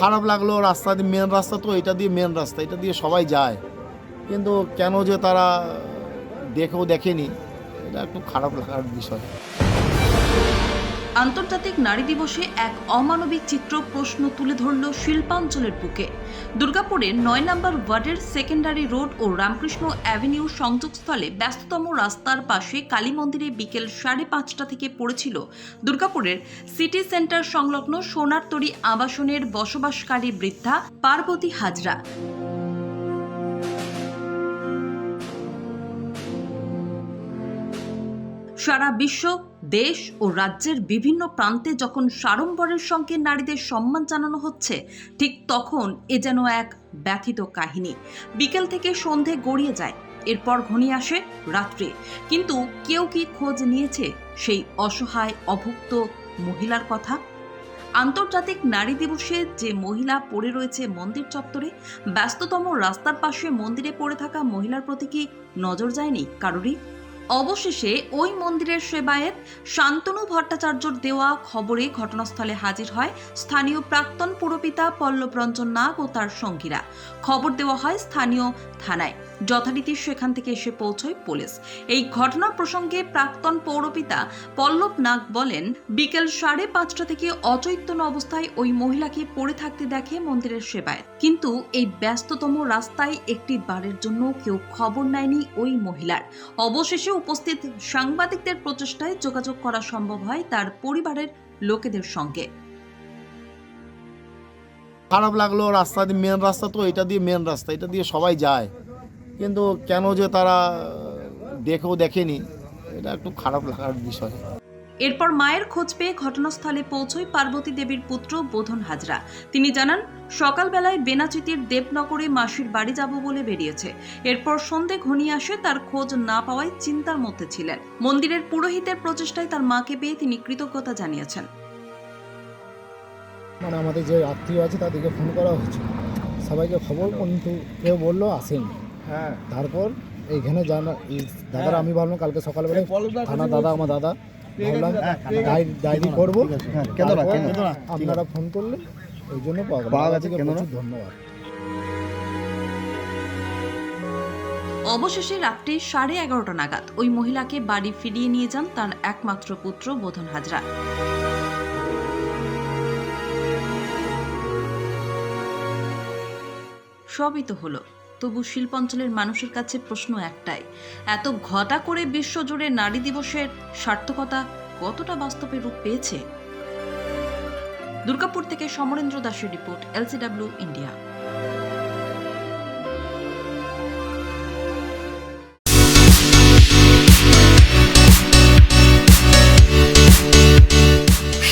খারাপ লাগল, রাস্তা দিয়ে মেন রাস্তা তো, এটা দিয়ে মেন রাস্তা, এটা দিয়ে সবাই যায়। কিন্তু কেন যে তারা দেখেও দেখেনি, এটা একটু খারাপ লাগার বিষয়। আন্তর্জাতিক নারী দিবসে এক অমানবিক চিত্র প্রশ্ন তুলে ধরল শিল্পাঞ্চলের বুকে। দুর্গাপুরের নয় নম্বর ওয়ার্ডের সেকেন্ডারি রোড ও রামকৃষ্ণ অ্যাভিনিউ সংযোগস্থলে ব্যস্ততম রাস্তার পাশে কালী মন্দিরে বিকেল সাড়ে পাঁচটা থেকে পড়েছিল দুর্গাপুরের সিটি সেন্টার সংলগ্ন সোনারতরী আবাসনের বসবাসকারী বৃদ্ধা পার্বতী হাজরা। সারা বিশ্ব দেশ ও রাজ্যের বিভিন্ন প্রান্তে যখন সাড়ম্বরের সঙ্গে নারীদের সম্মান জানানো হচ্ছে, ঠিক তখন এ যেন এক ব্যথিত কাহিনী। বিকেল থেকে সন্ধে গড়িয়ে যায়, এরপর ঘনিয়ে আসে রাত্রে। কিন্তু কেউ কি খোঁজ নিয়েছে সেই অসহায়, অভুক্ত মহিলার কথা? আন্তর্জাতিক নারী দিবসে যে মহিলা পড়ে রয়েছে মন্দির চত্বরে, ব্যস্ততম রাস্তার পাশে মন্দিরে পড়ে থাকা মহিলার প্রতি কি নজর যায়নি কারোরই? অবশেষে ওই মন্দিরের সেবায়েত শান্তনু ভট্টাচার্যর দেওয়া খবরে ঘটনাস্থলে হাজির হয় স্থানীয় প্রাক্তন পুরপিতা পল্লব রঞ্জন নাগ ও তার সঙ্গীরা। খবর দেওয়া হয় স্থানীয় থানায়। যথারীতি সেখান থেকে এসে পৌঁছয় পুলিশ। এই ঘটনা প্রসঙ্গে প্রাক্তন পৌরপিতা পল্লব নাগ বলেন, বিকেল সাড়ে পাঁচটা থেকে অচৈতন্য অবস্থায় ওই মহিলাকে পড়ে থাকতে দেখে মন্দিরের সেবায় কিন্তু এই ব্যস্ততম রাস্তায় একটি বারের জন্য কেউ খবর নেয়নি ওই মহিলার। অবশেষে উপস্থিত সাংবাদিকদের প্রচেষ্টায় যোগাযোগ করা সম্ভব হয় তার পরিবারের লোকেদের সঙ্গে। খারাপ লাগল, রাস্তা দিয়ে মেন রাস্তা তো এটা দিয়ে মেন রাস্তা, এটা দিয়ে সবাই যায়। কিন্তু কেন যে তারা দেখেও দেখেনি, এটা একটু খারাপ লাগার বিষয়। এরপর মায়ের খোঁজ পেয়ে ঘটনাস্থলে পৌঁছয় পার্বতী দেবীর পুত্র বোধন হাজরা। তিনি জানান সকালবেলায় বেনাচিতির দেবনগরে মাসির বাড়ি যাব বলে বেরিয়েছে। এরপর সন্ধে ঘনিয়ে আসে তার খোঁজ না পাওয়ায় চিন্তার মধ্যে ছিলেন। মন্দিরের পুরোহিতের প্রচেষ্টায় তার মাকে পেয়ে তিনি কৃতজ্ঞতা জানিয়েছেন। মানে আমাদের যে আত্মীয় আছে তাদেরকে ফোন করা হয়েছে সবাইকে খবর কিন্তু কেউ বলল আসেনি। হ্যাঁ। তারপর এইখানে জানা দাদারা আমি ভাবলাম কালকে সকালবেলায় থানা দাদা আমার দাদা। ডায়েরি ডায়েরি করব। তারপর আপনারা ফোন করলে ওই জন্য পাওয়া গেছে, কেন ধন্যবাদ। অবশেষে রাত্রি সাড়ে এগারোটা নাগাদ ওই মহিলাকে বাড়ি ফিরিয়ে নিয়ে যান তার একমাত্র পুত্র বোধন হাজরা। সবই তো হলো। তবু শিল্প অঞ্চলের মানুষের কাছে প্রশ্ন একটাই, এত ঘটা করে বিশ্বজুড়ে নারী দিবসের সার্থকতা কতটা বাস্তবে রূপ পেয়েছে? দুর্গাপুর থেকে সমরেন্দ্র দাসের report, LCW, India.